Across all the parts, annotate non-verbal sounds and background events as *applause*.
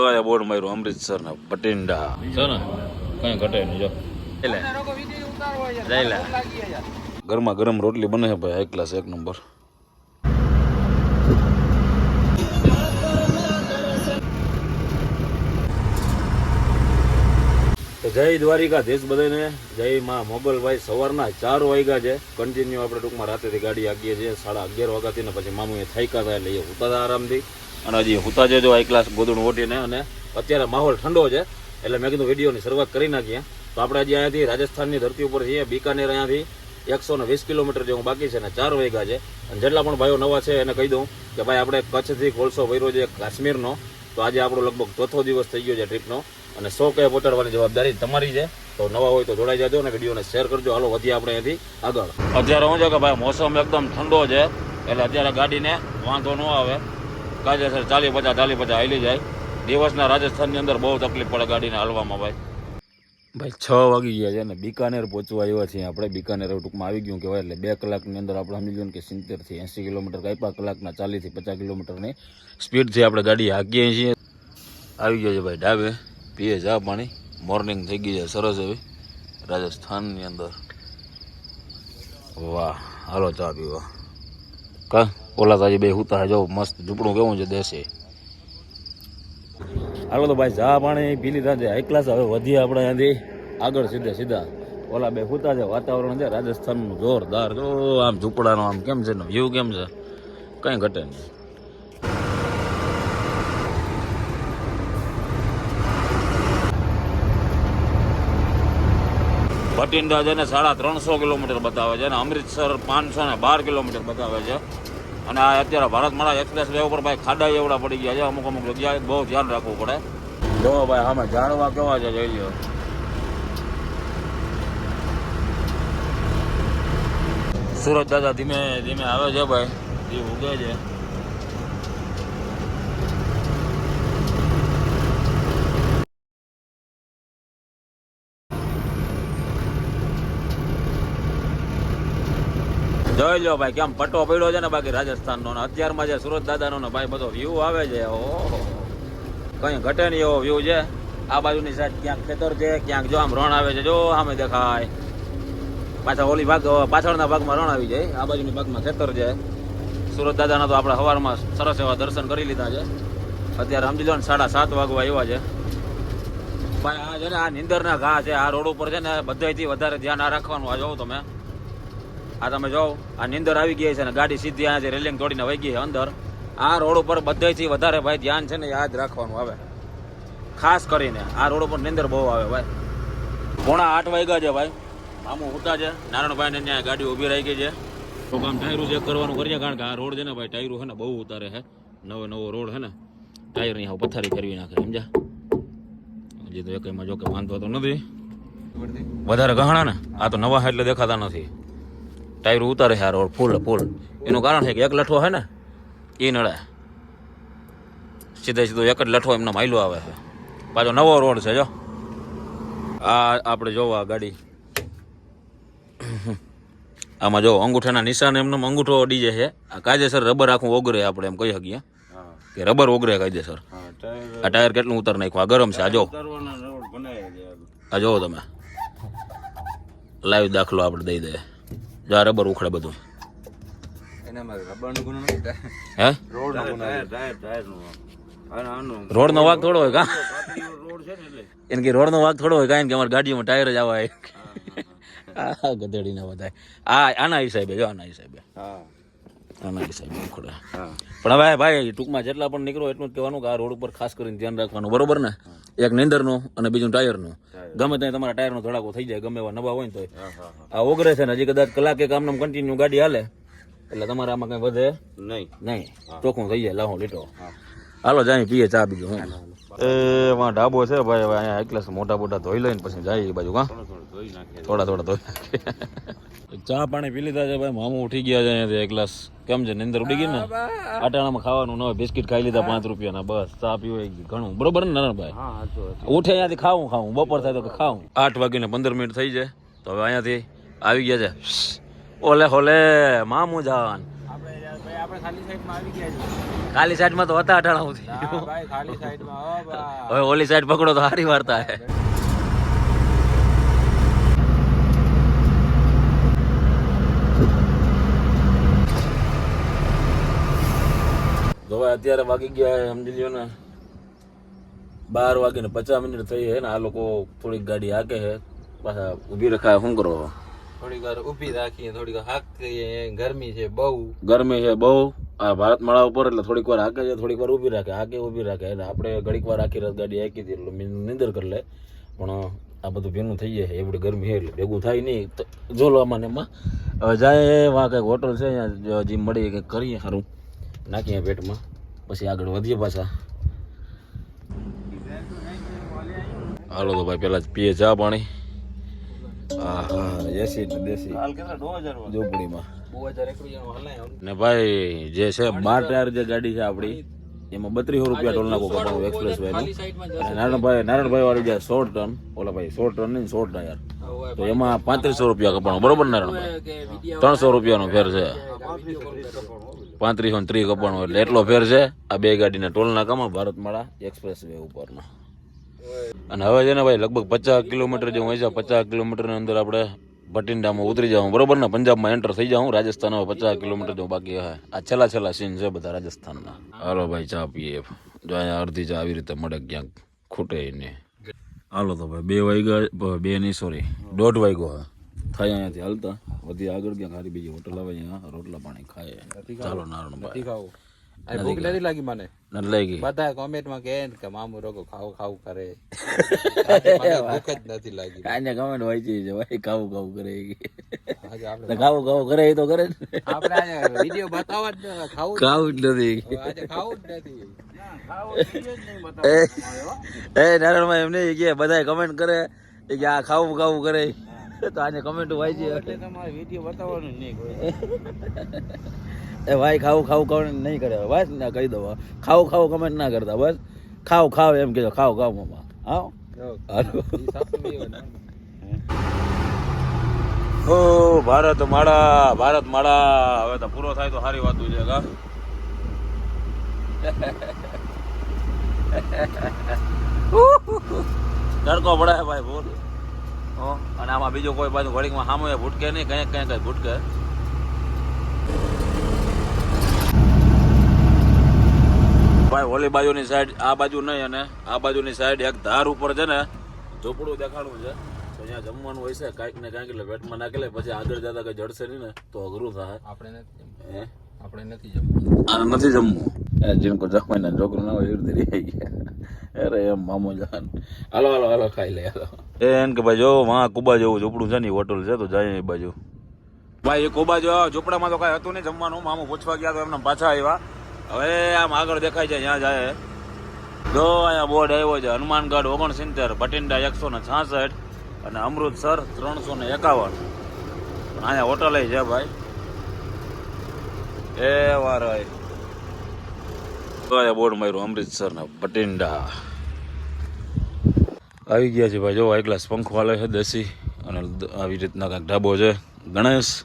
સવારે બોર્ડ માર્યું અમૃતસર ના બટિંડા છે ને કઈ ઘટે નહીં જો. ગરમા ગરમ રોટલી બને છે ભાઈ હાઈ ક્લાસ એક નંબર. જય દ્વારિકા દેશ બધાને. જય માં મોગલભાઈ સવારના ચાર વાગ્યા છે. કન્ટિન્યુ આપણે ટૂંકમાં રાતેથી ગાડી આગીએ છીએ સાડા અગિયાર વાગ્યાથી ને પછી મામુએ થાયકા થાય એટલે એ હતા આરામથી. અને હજી હુતા જજો હાઈ ક્લાસ ગોદડું ઓટીને અને અત્યારે માહોલ ઠંડો છે. એટલે મેં કીધું વિડીયોની શરૂઆત કરી નાખીએ. તો આપણે હજી અહીંયાથી રાજસ્થાનની ધરતી ઉપર છીએ, બીકાનેર અહીંયાથી એકસો ને વીસ કિલોમીટર જેવું બાકી છે ને ચાર વાગ્યા છે. અને જેટલા પણ ભાઈઓ નવા છે એને કહી દઉં કે ભાઈ આપણે કચ્છથી કોલસો વૈરો છે કાશ્મીરનો. તો આજે આપણો લગભગ ચોથો દિવસ થઈ ગયો છે ટ્રીપનો. અને સો કે પહોંચાડવાની જવાબદારી તમારી છે. તો નવા હોય તો જોડાઈ જાજો અને વિડીયોને શેર કરજો. હાલો, વધીએ આપણે અહીંથી આગળ. અત્યારે શું છે કે ભાઈ મોસમ એકદમ ઠંડો છે. એટલે અત્યારે ગાડીને વાંધો ન આવે. કાયદેસર ચાલી પચાસ ચાલી પચાસ હાલી જાય. દિવસના રાજસ્થાનની અંદર બહુ તકલીફ પડે ગાડીને હાલવામાં ભાઈ. ભાઈ, છ વાગી ગયા છે ને બિકાનેર પહોંચવા આવ્યા છીએ આપણે. બિકાનેર હવે ટૂંકમાં આવી ગયું કહેવાય એટલે બે કલાકની અંદર આપણે સમજી ગયું કે સિત્તેરથી એંસી કિલોમીટર કાપ્યા, કલાકના ચાલીસથી પચાસ કિલોમીટરની સ્પીડથી આપણે ગાડી હાકીએ છીએ. આવી ગયો છે ભાઈ ડાબે પીએ ચા પાણી. મોર્નિંગ થઈ ગઈ છે સરસ એવી રાજસ્થાનની અંદર. વાહ, હાલો ચા પીવા. કા? ઓલા તાજી બે હુતા જો મસ્ત ઝૂંપડું કેવું છે દેશે. હાલો તો ભાઈ, ચા પાણી પીલી છે હાઈ હવે વધીએ આપણે અહીંયાથી. આગળ સીધે સીધા. ઓલા બે હુતા છે, વાતાવરણ છે, રાજસ્થાનનું જોરદાર. જો આમ ઝૂંપડાનો આમ કેમ છે વ્યૂ કેમ છે? કંઈ ઘટે નહીં. ભટિંડા છે ને સાડા ત્રણસો કિલોમીટર બતાવે છે અને અમૃતસર પાંચસો ને બાર કિલોમીટર બતાવે છે. અને આ અત્યારે ભારતમાળા એક્સપ્રેસ વે ઉપર ભાઈ ખાડા એવડા પડી ગયા છે. અમુક અમુક જગ્યાએ બહુ ધ્યાન રાખવું પડે. જો ભાઈ, આમાં જાણવા કેવા છે જોઈ લો સુરત દાદા ધીમે ધીમે આવે છે ભાઈ એ ઉગે છે. જોઈ લો ભાઈ, કેમ પટ્ટો પડ્યો છે ને બાકી રાજસ્થાનનો ને અત્યારમાં જે સુરત દાદાનો ને ભાઈ બધો વ્યૂ આવે છે, ઓહો. કઈ ઘટે નહીં એવો વ્યૂ છે. આ બાજુની સાઈડ ક્યાંક ખેતર છે, ક્યાંક જો આમ રણ આવે છે, જો આમે દેખાય. પાછા ઓલી ભાગ પાછળના ભાગમાં રણ આવી જાય. આ બાજુની ભાગમાં ખેતર છે. સુરત દાદાના તો આપણે સવારમાં સરસ એવા દર્શન કરી લીધા છે. અત્યારે સમજી લો ને સાડા સાત વાગવા આવ્યા છે. ભાઈ, આ છે ને, આ નીંદરના ઘા છે. આ રોડ ઉપર છે ને બધાથી વધારે ધ્યાન આ રાખવાનું, આ જોવો તમે. આ તમે જોવો આ નીંદર આવી ગઈ છે અને ગાડી સીધી અહીંયા રેલિંગ તોડીને વહી ગઈ છે અંદર. આ રોડ ઉપર બધાથી વધારે ભાઈ ધ્યાન છે ને યાદ રાખવાનું આવે ખાસ કરીને આ રોડ ઉપર નીંદર બહુ આવે ભાઈ. પોણા આઠ વાગ્યા છે ભાઈ. મામુ ઉતા છે. નારાયણભાઈ ને ત્યાં ગાડી ઊભી રહી ગઈ છે. તો કામ ટાયરું ચેક કરવાનું કરીએ? કારણ કે આ રોડ છે ને ભાઈ ટાયરું છે ને બહુ ઉતારે છે. નવો નવો રોડ છે ને ટાયરની પથારી ફેરવી નાખે સમજ્યા? હજી તો એકમાં જો કે વાંધો તો નથી. વધારે ગહણા ને આ તો નવા એટલે દેખાતા નથી. ટાયર ઉતારે આ રોડ ફૂલ ફૂલ. એનું કારણ છે કે એક લઠો હે ને એ નડે સીધે સીધો એક જ લઠો એમના માયલો આવે છે. પાછો નવો રોડ છે જો. આ આપણે જોવો આ ગાડી. આમાં જો અંગૂઠાના નિશાન એમનો અંગૂઠો અડી જાય છે. આ કાયદેસર રબર આખું ઓગરે આપણે એમ કહી શકીએ. કે રબર ઓગરે કાયદેસર. આ ટાયર કેટલું ઉતર નાખ્યું? આ ગરમ છે આ જો. આ જોવો તમે. લાઈવ દાખલો આપણે દઈ દઈએ. જો આ રબર ઉખડે બધું. હે? રોડ નો વાગ થોડો હોય કા? એને કે રોડ નો વાગ થોડો હોય કારણ કે અમારી ગાડીમાં ટાયર જ આવા આ ગધેડી ના બધાય. આ આના હિસાબે જો આના હિસાબે. પણ હવે ભાઈ ટૂંકમાં જેટલા પણ નીકળો એટલું જ કહેવાનું કે આ રોડ ઉપર ખાસ કરીને ધ્યાન રાખવાનું બરોબર ને? એક નીંદરનું અને બીજું ટાયરનો. ગમે ત્યાં તમારા ટાયરનો ધડાકો થઈ જાય ગમે એવા નવા હોય ને તો આ ઓગરે છે ને હજી કદાચ કલાકે કામ કન્ટિન્યુ ગાડી હાલે. એટલે તમારે આમાં કઈ વધે નહીં. નહીં. ચોખ્ખું થઈ જાય લાવો લીટો. હાલો જાય પીએ ચા બીજું હું. એ એમાં ઢાબો છે ભાઈ હવે અહીંયા એકલા મોટા મોટા ધોઈ લઈને પછી જાય એ બાજુ કા? થોડા થોડા ધોઈ. ચા પાણી પી લીધા છે ભાઈ મામુ ઉઠી ગયા છે અહીંયાથી એક ગ્લાસ. કેમ છે નિંદર ઉડી ગઈ ને? આટાણામાં ખાવાનું ન હોય બિસ્કિટ ખાઈ લીધા પાંચ રૂપિયાના બસ ચા પીવો ઘણું. બરોબર ને નારાયણભાઈ ઉઠે અહીંયાથી ખાવું ખાવું. બપોર થાય તો ખાવું. આઠ વાગીને પંદર મિનિટ થઈ જાય તો હવે અહીંયાથી આવી ગયા છે. ઓલે હોલે મામુ જાન. આપણે ખાલી સાઈડમાં આવી ગયા છે. ખાલી સાઈડમાં તો હતા અટાણા હું ના ભાઈ ખાલી સાઈડમાં હો બા હવે ઓલી સાઈડ પકડો તો સારી વાર્તા હે તો ભાઈ અત્યારે વાગી ગયા સમજી લ્યો ને. બાર વાગીને પચાસ મિનિટ થઈ હે ને આ લોકો થોડીક ગાડી હાકે હે. પાછા ઊભી રખાય શું કરો? થોડીક વાર ઊભી રાખીએ થોડીક હાક ગરમી છે બહુ. ગરમી છે બહુ. આ ભારત માળા ઉપર એટલે થોડીક વાર હાકે છે થોડીક વાર ઊભી રાખે હાકે ઊભી રાખે. એટલે આપણે ઘડીક વાર આખી રાત ગાડી હાકી હતી એટલે નિંદર કરી લે. પણ આ બધું ભેનું થઈ જાય એવડી ગરમી છે એટલે ભેગું થાય નહીં. તો જોલવામાં ને એમાં હવે જાય વાં કંઈક હોટલ છે અહીંયા જે મળી કંઈક કરીએ સારું નાખીએ પેટમાં પછી આગળ વધીએ પાછા. હાલો તો ભાઈ પેલા પીએ ચા પાણી. હા હા એસી દેશી. હાલ ને ભાઈ જે છે બાર ટાયર જે ગાડી છે આપણી એમાં બત્રીસો રૂપિયા ટોલ નાખો કપાણું એક્સપ્રેસ અને નારાયણભાઈ નારાયણભાઈ વાળી જે સો ટન ઓલા ભાઈ સો ટન નહીં સો ટાયર. તો એમાં પાંત્રીસો રૂપિયા કપાણું બરોબર નારાયણભાઈ ત્રણસો રૂપિયાનો ફેર છે. પાંત્રીસો ને ત્રીસ કપાણું એટલે એટલો ફેર છે આ બે ગાડીના ટોલના કામમાં ભારતમાળા એક્સપ્રેસ વે ઉપરના અને હવે છે ને ભાઈ લગભગ પચાસ કિલોમીટર જે હોય છે. પચાસ કિલોમીટરની અંદર આપણે ભટિંડામાં ઉતરી જાઉં બરોબર ને? પંજાબમાં એન્ટર થઈ જાઉં રાજસ્થાનમાં પચાસ કિલોમીટર જો બાકી હે. આ છેલ્લા છેલ્લા સીન છે બધા રાજસ્થાનના હાલો ભાઈ ચા પીએ. જો અહીંયા અડધી ચા આવી રીતે મળે ક્યાંક ખૂટે નહીં. હાલો તો ભાઈ બે વાગ્યા બે નહીં સોરી દોઢ વાગ્યો હે. થાય અહીંયાથી હાલતા. વધી આગળ ક્યાંક હારી બીજી હોટલ આવે અહીંયા રોટલા પાણી ખાય. ચાલો નારણ ભાઈ. ભૂખ નથી લાગી મને. નથી બધા કોમેન્ટમાં કહે કે મામુ રોગો ખાવ ખાવ કરે. *laughs* ભૂખ જ નથી લાગી. આને કમેન્ટ વાંચી છે ભાઈ ખાવું ખાવું કરે ખાવું ખાવું કરે એ તો કરે આપણે આજે વિડિયો બતાવવા જ ખાવું ખાવું જ નથી. આજે ખાવું જ નથી. એ નારાયણભાઈ એમ નહીં કે બધા કમેન્ટ કરે કે આ ખાવું ખાવું કરે. તો આને કમેન્ટ વાંચી તમારે વીડિયો બતાવવાનું નહીં એ ભાઈ ખાવું ખાવું કમેન્ટ નહીં કરે. બસ ના કહી દો. ખાવું ખાવું કમેન્ટ ના કરતા. બસ. ખાવ ખાવ એમ કહેજો. ખાવ ખાવ મમ્મા હા ઓ ભારત માળા ભારત માળા. હવે તો પૂરો થાય તો સારી વાતું છે કા? તડકો પડે છે ભાઈ બોલ હો અને આમાં બીજો કોઈ બાજુ ઘડીકમાં સામે ભૂટકે નહીં કંઈક કંઈક કંઈક ભૂટકે. ભાઈ ઓલી બાજુની સાઈડ આ બાજુ નહીં અને આ બાજુની સાઈડ એક ધાર ઉપર છે ને ઝોપડું દેખાડવું છે. તો અહીંયા જમવાનું હોય છે કાંઈક ને કાંઈક એટલે પેટમાં નાખી લે પછી આગળ જતા કઈ જડશે નહીં ને તો અઘરું થાય. આપણે હે? આપણે નથી જમવું. આ નથી જમવું. એ જીનકો ને છોકરું ના હોય એવી રીતે રહી ગયા. અરે એમ મામો જાન. હાલો હાલો હાલો ખાઈ લે હાલો. એમ કે ભાઈ જો માં કુબા જેવું ઝોપડું છે ને હોટલ છે તો જાય એ બાજુ. ભાઈ એ કોબા જો ઝોપડામાં તો કાંઈ હતું નહીં જમવાનું. મામું પૂછવા ગયા તો એમને પાછા આવ્યા હવે આમ આગળ દેખાય છે ત્યાં જાય. જો અહીંયા બોર્ડ આવ્યો છે હનુમાનગઢ ઓગણસિત્તેર બટિંડા એકસો ને છાસઠ અને અમૃતસર ત્રણસો ને એકાવન. પણ અહીંયા હોટલ છે ભાઈ. એ વાર હોય બોર્ડ માર્યું, અમૃતસર ને બટિંડા આવી ગયા છે ભાઈ, જો, એક ગ્લાસ પંખો છે, દેશી. અને આવી રીતના કાંઈક ઢાબો છે. ગણેશ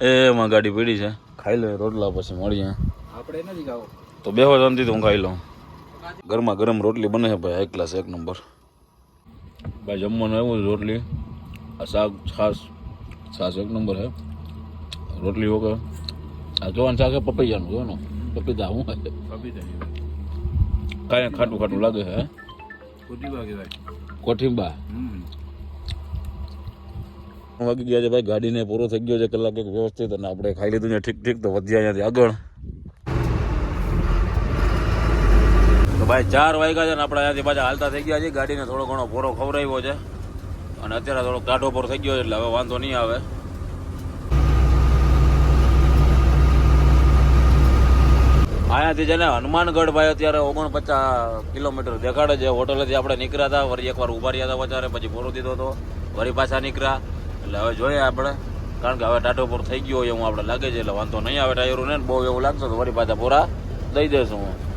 એમાં ગાડી પડી છે. ખાઈ લે, રોટલા પછી મળીએ. આપણે નથી ખાવો. તો બેહો શાંતિથી હું ખાઈ લઉં. ગરમા ગરમ રોટલી બને છે ભાઈ, એક ક્લાસ એક નંબર. ભાઈ, જમવાનું એવું રોટલી. આ શાક છાશ છાશ એક નંબર છે. રોટલી વગર. આ જોવાનું શાક પપૈયાનું જોવાનું પપીતા હું કાંઈ ખાટું ખાટું લાગે છે, હે? ખોટી વાગી વાગી ગયા છે, ભાઈ, ગાડીને પૂરો થઈ ગયો છે, કલાક એક વ્યવસ્થિત અને આપણે ખાઈ લીધું છે, ઠીક ઠીક, તો વધ્યા અહીંયાથી આગળ. ભાઈ ચાર વાગ્યા છે ને આપણે અહીંયાથી પાછા હાલતા થઈ ગયા છે ગાડીને થોડો ઘણો પોરો ખવડાવ્યો છે. અને અત્યારે થોડો કાઢો પર થઈ ગયો છે એટલે હવે વાંધો નહીં આવે. અહીંયાથી છે ને હનુમાનગઢ ભાઈ અત્યારે ઓગણપચાસ કિલોમીટર દેખાડે છે. હોટલેથી આપણે નીકળ્યા હતા. વળી એકવાર ઊભા રહ્યા હતા વધારે પછી ફોરો દીધો હતો. વળી પાછા નીકળ્યા. એટલે હવે જોઈએ આપણે. કારણ કે હવે ટાટો પર થઈ ગયો એવું આપણે લાગે છે. એટલે વાંધો નહીં આવે ટાયરો ને બહુ એવું લાગશે તો વળી પાછા પૂરા દઈ દઈશું હું.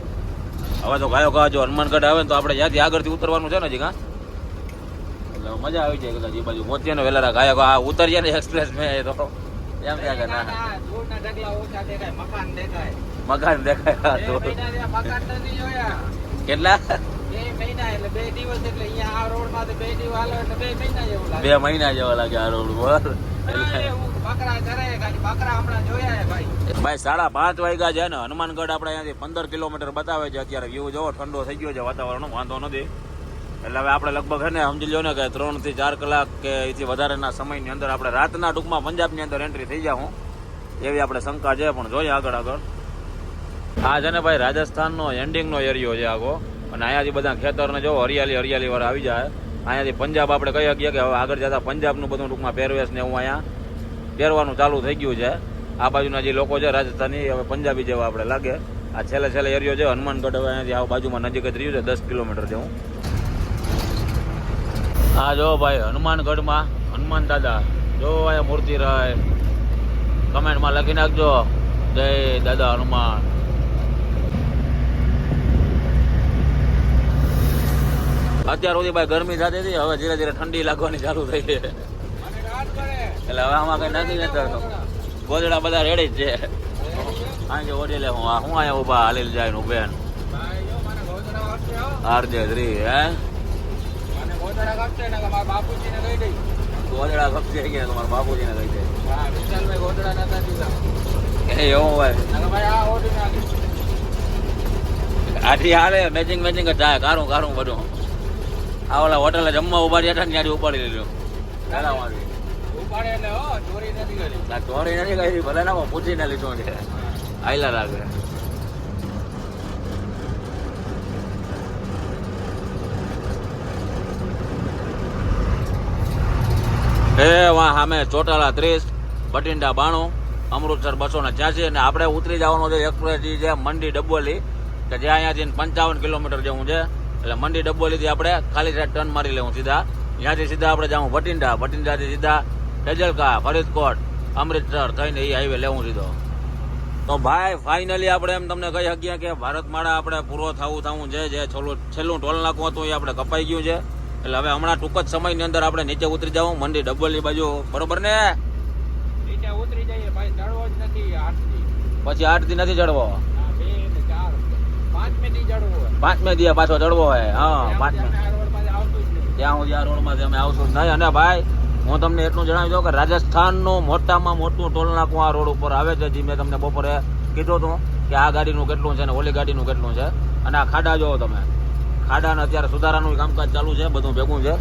હવે તો ગાયો ગા જો હનુમાનગઢ આવે ને તો આપણે જ્યાંથી આગળથી ઉતરવાનું છે ને હજી એટલે મજા આવી જાય કદાચ એ બાજુ પહોંચીએ ને વહેલા ગાયો આ ઉતરીએ ને એક્સપ્રેસ મેં એ તો. એમ કે ના. મકાન દેખાય. મકાન દેખાય. કેટલા? બે મહિના જેવું લાગે. આ રોડ પર હું હે ભાઈ. સાડા પાંચ વાગ્યા છે ને હનુમાનગઢ આપણે અહીંયાથી પંદર કિલોમીટર બતાવે છે. અત્યારે વ્યૂ જોવો ઠંડો થઈ ગયો છે વાતાવરણ વાંધો નથી. એટલે હવે આપણે લગભગ છે ને સમજી લો ને કે ત્રણથી ચાર કલાક કે એથી વધારેના સમયની અંદર આપણે રાતના ટૂંકમાં પંજાબની અંદર એન્ટ્રી થઈ જાઉં એવી આપણે શંકા છે પણ જોઈએ આગળ આગળ. આ છે ને ભાઈ રાજસ્થાનનો એન્ડિંગનો એરિયો છે આખો. અને અહીંયાથી બધા ખેતરને જો હરિયાળી હરિયાળી વાળા આવી જાય, અહીંયાથી પંજાબ આપણે કહી શકીએ કે હવે આગળ જતા પંજાબનું બધું ટૂંકમાં પહેરવેશ ને એવું અહીંયા પહેરવાનું ચાલુ થઈ ગયું છે. આ બાજુના જે લોકો છે રાજસ્થાની હવે પંજાબી જેવા આપણે લાગે. આ છેલ્લે છેલ્લે એરિયો છે, હનુમાનગઢ હવે અહીંયાથી આ બાજુમાં નજીક જ રહ્યું છે, દસ કિલોમીટર જેવું. હા જો ભાઈ હનુમાનગઢમાં, હનુમાન દાદા, જો અહીંયા મૂર્તિ રહે. કમેન્ટમાં લખી નાખજો. જય દાદા હનુમાન. અત્યાર સુધી ભાઈ ગરમી થતી હતી, હવે ધીરે ધીરે ઠંડી લાગવાની ચાલુ થઈ છે. એટલે હવે આમાં કઈ નથી નથી ગોદડા બધા રેડી જ છે. આજે ઓડી લે હું હું આયા ઊભા હાલી જાય નું બેન. આરજે ધ્રી, હે? ગોદડા ગપશે ને કે મારા બાપુજીને કહી દઈ ગોદડા કપચી ગયા તમારા બાપુજીને કહી દે. એ એવું હોય. હાલે મેચિંગ મેચિંગ જ કારું કારું બધું. આ ઓલા હોટલે જમવા ઊભા રહ્યા હતા ને ત્યાંથી ઉપાડી લીધો. ચોરી નથી કરી. ભલે ના પૂછીને લીધો છે. આયલા લાગે હે વાહ સામે ચોટાલા ત્રીસ બટિંડા બાણું અમૃતસર બસો ને છ્યાસી અને આપણે ઉતરી જવાનું છે એક્સપ્રેસ છે મંડી ડબ્બોલી કે જે અહીંયાથી પંચાવન કિલોમીટર જેવું છે. એટલે મંડી ડબ્બોલીથી આપણે. ખાલી ટર્ન મારી લેવું સીધા. ત્યાંથી સીધા આપણે જાઉં ભટિંડા ભટિંડાથી સીધા ફેજલકા ફરીદકોટ અમૃતસર થઈને એ હાઈવે લેવું સીધો. તો ભાઈ ફાઇનલી આપણે એમ તમને કહી શકીએ કે ભારતમાળા આપણે પૂરો થવું થવું છે જે છેલ્લું છેલ્લું ટોલ નાખવું હતું એ આપણે કપાઈ ગયું છે. એટલે હવે હમણાં ટૂંક જ સમયની અંદર આપણે નીચે ઉતરી જાવું મંડી ડબ્બલની બાજુ. બરોબર ને? નીચે ઉતરી જઈએ ભાઈ ચડવો જ નથી આઠથી. પછી આઠથી નથી ચડવો હા બે ને ચાર પાંચ મિનિટ ચડવું હોય પાંચમે દિયા પાછો ચડવો હોય. હા પાંચમે. ત્યાં સુધી આ રોડમાંથી અમે આવશું નહીં. અને ભાઈ હું તમને એટલું જણાવી દઉં કે રાજસ્થાનનું મોટામાં મોટું ટોલ નાકું આ રોડ ઉપર આવે છે જે મેં તમને બપોરે કીધું હતું કે આ ગાડીનું કેટલું છે ને ઓલી ગાડીનું કેટલું છે. અને આ ખાડા જોવો તમે. ખાડાને અત્યારે સુધારાનું કામકાજ ચાલુ છે બધું ભેગું છે.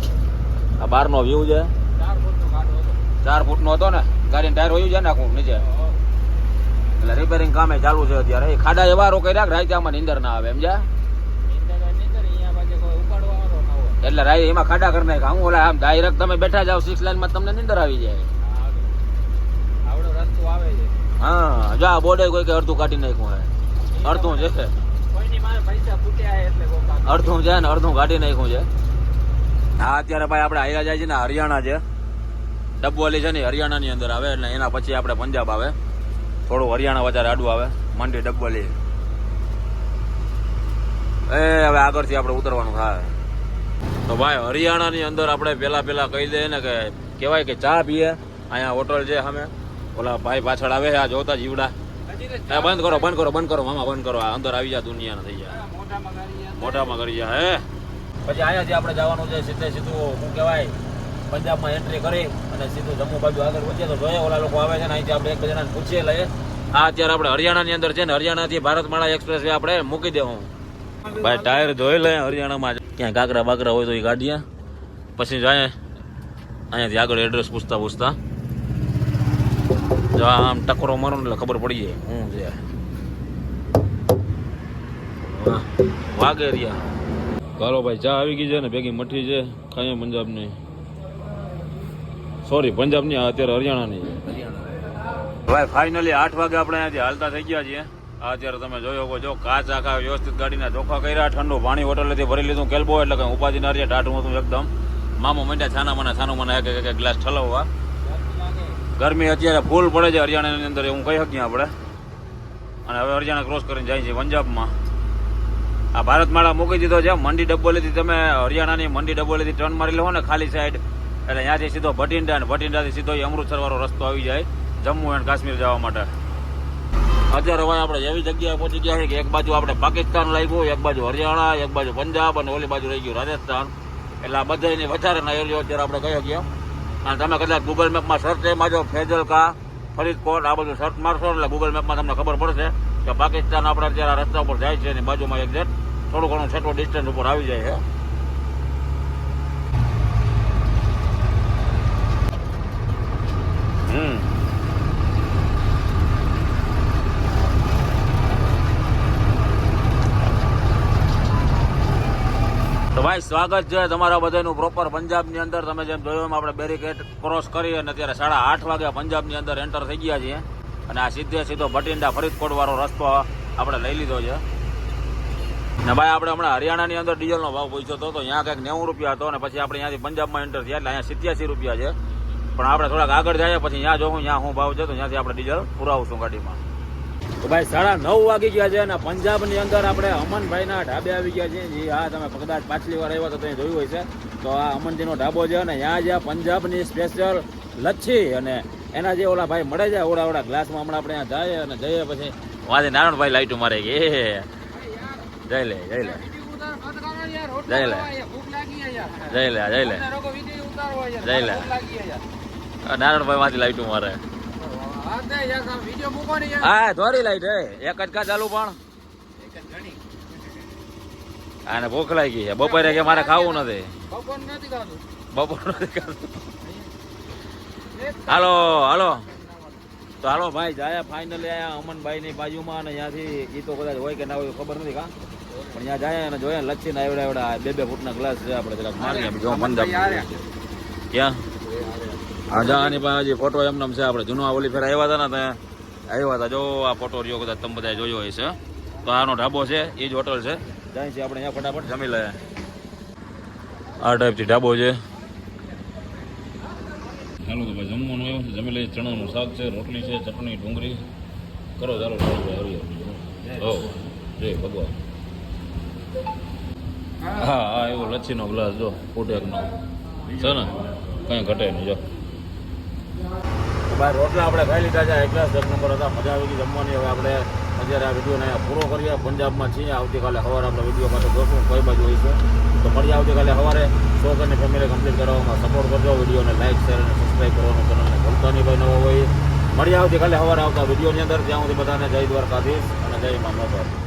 આ બહારનો વ્યૂ છે. ચાર ફૂટનો હતો. ચાર ફૂટનો હતો ને. ગાડીનું ટાયર હોયું છે ને આખું નીચે? એટલે રિપેરિંગ કામે ચાલુ છે અત્યારે. ખાડા એવા રોકાઈ રાખ આમાં નીંદર ના આવે હોય એટલે રાઈ એમાં ખાડા કરી નાખ્યા. હું ઓલા આમ ડાયરેક્ટ તમે બેઠા જાવ સિક્સ લાઈનમાં તમને નીંદર આવી જાય. હા, જા બોર્ડે કોઈ કે અડધું કાઢી નાખ્યું હે અડધું છે. અડધું છે ને અડધું કાઢી નાખ્યું છે. હા અત્યારે ભાઈ આપણે આયરા જાય છે ને હરિયાણા છે. ડબ્બોલી છે ને હરિયાણાની અંદર આવે એટલે એના પછી આપણે પંજાબ આવે. થોડું હરિયાણા વધારે આડું આવે. મંડી ડબ્બોલી. એ, હવે આગળથી આપણે ઉતરવાનું થાય. તો ભાઈ, હરિયાણાની અંદર આપણે પહેલા પહેલા કહી દઈએ ને કે કહેવાય કે ચા પીએ. અહીંયા હોટલ છે સામે. ઓલા ભાઈ પાછળ આવે આ જોતા જીવડા. બંધ કરો બંધ કરો બંધ કરો, મામા, બંધ કરો. આ અંદર આવી જા દુનિયા થઈ જાય. મોઢામાં કરી જા, હે. પછી અહીંયાથી આપણે જવાનું છે સીધે સીધું, શું કહેવાય, પંજાબમાં એન્ટ્રી કરી. અને સીધું જમ્મુ બાજુ આગળ વધીએ તો જોઈએ ઓલા લોકો આવે છે ને અહીંથી આપણે એક જણાને પૂછીએ લઈએ. આ અત્યારે આપણે હરિયાણાની અંદર છે ને હરિયાણાથી ભારતમાળા એક્સપ્રેસ વે આપણે મૂકી દેવું. ભાઈ ટાયર જોઈ લે હરિયાણામાં ક્યાં કાકરા બાકરા હોય તો એ કાઢીએ પછી જાય અહીંયાથી આગળ એડ્રેસ પૂછતા પૂછતા. જો આમ ટકરો મારો એટલે ખબર પડી જાય હું છે. વાહ, વાગે રહ્યા. ચાલો ભાઈ ચા આવી ગઈ છે ને? ભેગી મઠી છે ખાઈએ પંજાબની સોરી, પંજાબની, આ અત્યારે હરિયાણાની ભાઈ ફાઇનલી આઠ વાગે આપણે અહીંયાથી હાલતા થઈ ગયા છીએ. અત્યારે તમે જોયો શકો જો કાચ આખા વ્યવસ્થિત ગાડીના ચોખ્ખા કર્યા, ઠંડુ પાણી હોટલેથી ભરી લીધું, કેલબો એટલે કઈ ઉપાધિ ના રહ્યા ટાઢું હતું એકદમ. મામો મંડ્યા, છાના મને, છાનું મને એક એક ગ્લાસ ઠલવવા. ગરમી અત્યારે ફૂલ પડે છે હરિયાણાની અંદર, એવું કહી શકીએ આપણે. અને હવે હરિયાણા ક્રોસ કરીને જાય છે પંજાબમાં. આ ભારતમાળા મૂકી દીધો છે, મંડી ડબ્બોલીથી તમે હરિયાણાની મંડી ડબ્બોલીથી ટર્ન મારી લો ને ખાલી સાઈડ એટલે ત્યાંથી સીધો ભટિંડા અને ભટિંડાથી સીધો ઈ અમૃતસર વાળો રસ્તો આવી જાય જમ્મુ એન્ડ કાશ્મીર જવા માટે. અત્યારે હવે આપણે એવી જગ્યાએ પહોંચી ગયા છે કે એક બાજુ આપણે પાકિસ્તાન લાગ્યું, એક બાજુ હરિયાણા, એક બાજુ પંજાબ અને ઓલી બાજુ રહી ગયું રાજસ્થાન. એટલે આ બધાની વધારેના એરિયો અત્યારે આપણે કયો ગયા અને તમે કદાચ ગૂગલ મેપમાં સર્ચ એ મારજો ફેજલકા ફરીદકોટ, આ બધું સર્ચ મારશો એટલે ગૂગલ મેપમાં તમને ખબર પડશે કે પાકિસ્તાન આપણે અત્યારે આ રસ્તા ઉપર જાય છે એની બાજુમાં એક્ઝેક્ટ થોડું ઘણું છેટું ડિસ્ટન્સ ઉપર આવી જાય છે. તો ભાઈ, સ્વાગત છે તમારા બધાનું પ્રોપર પંજાબની અંદર. તમે જેમ જોયું આપણે બેરીકેટ ક્રોસ કરી અને અત્યારે સાડા આઠ વાગે પંજાબની અંદર એન્ટર થઈ ગયા છીએ. અને આ સીધે સીધો ભટિંડા ફરીદકોટવાળો રસ્તો આપણે લઈ લીધો છે. ને ભાઈ, આપણે હમણાં હરિયાણાની અંદર ડીઝલનો ભાવ પૂછ્યો હતો તો ત્યાં કંઈક નેવું રૂપિયા હતો અને પછી આપણે અહીંયાથી પંજાબમાં એન્ટર થયા એટલે અહીંયા સિત્યાસી રૂપિયા છે. પણ આપણે થોડાક આગળ જાય પછી ત્યાં જોઉં ત્યાં શું ભાવ છે તો ત્યાંથી આપણે ડીઝલ પુરાવશું ગાડીમાં. તો ભાઈ સાડા નવ વાગી ગયા છે અને પંજાબની અંદર આપણે અમનભાઈના ઢાબે આવી ગયા છે જે હા તમે કદાચ પાછલી વાર આવ્યા તો તમે જોયું હોય છે તો આ અમનજીનો ઢાબો છે અને ત્યાં જે પંજાબની સ્પેશિયલ લચ્છી અને એના જે ઓલા ભાઈ મળે છે ઓલા ઓલા ગ્લાસમાં હમણાં આપણે ત્યાં જાય અને જઈએ પછી. વાંચે નારાયણભાઈ લાઈટું મારે કે જય લે જય લે. જય લે. જય લે જય લે જય લે. આ નારાયણભાઈ માંથી લાઈટું મારે. હા ધોરી લાઈટ હે. એક જ કા ચાલુ પણ. આને ભૂખ લાગી છે. બપોરે કે મારે ખાવું નથી. બપોર નથી ખાતું હાલો હાલો. તો હાલો ભાઈ જાય ફાઇનલી આયા અમનભાઈ ની બાજુમાં અને ત્યાંથી એ તો કદાચ હોય કે ના હોય ખબર નથી કા. પણ ત્યાં જાય અને જોયા લચ્છી ને એવડા એવડા બે બે ફૂટના ગ્લાસ છે આપણે જરાક મારીએ. જો પંજાબ ક્યાં? જાની પાસે હજી ફોટો એમનેમ છે આપણે. જૂનો ઓલી ફેર આવ્યા હતા ને ત્યાં? આવ્યા હતા. જો આ ફોટો રહ્યો, કદાચ તમે બધા જોયો હોય છે તો આનો ઢાબો છે, એ જ હોટલ છે. જાય છે આપણે અહીંયા ફટાફટ જમી લઈએ. આ ટાઈપથી ઢાબો છે. ચાલો તો ભાઈ જમવાનું આવ્યું છે. જમી લઈએ. ચણાનું શાક છે, રોટલી છે, ચટણી, ડુંગળી. કરો ચાલો ચાલો ભાઈ હરી જય ભગવાન. હા હા, એવો લચ્છીનો ગ્લાસ, જો, ફૂટેકનો. છે ને? કંઈ ઘટે નહીં, જો. ભાઈ રોટલા આપણે ખાઈ લીધા છે. એક ગ્લાસ એક નંબર હતા. મજા આવી ગઈ જમવાની. હવે આપણે અત્યારે આ વિડીયોને અહીંયા પૂરો કરીએ. પંજાબમાં છીએ. આવતીકાલે સવારે આપણે વીડિયો માટે જોશું. કઈ બાજુ હોય છે. તો મળીએ આવતીકાલે સવારે. શોખ અને ફેમિલી કમ્પ્લીટ કરવામાં સપોર્ટ કરજો. વિડીયોને લાઈક શેર અને સબસ્ક્રાઈબ કરવાનું ચેનલને ભૂલતા નહીં ભાઈ નવો હોય. મળીએ આવતીકાલે સવારે આવતા વિડીયોની અંદર. ત્યાં સુધી બધાને જય દ્વારકાધીશ અને જય મા મોગલ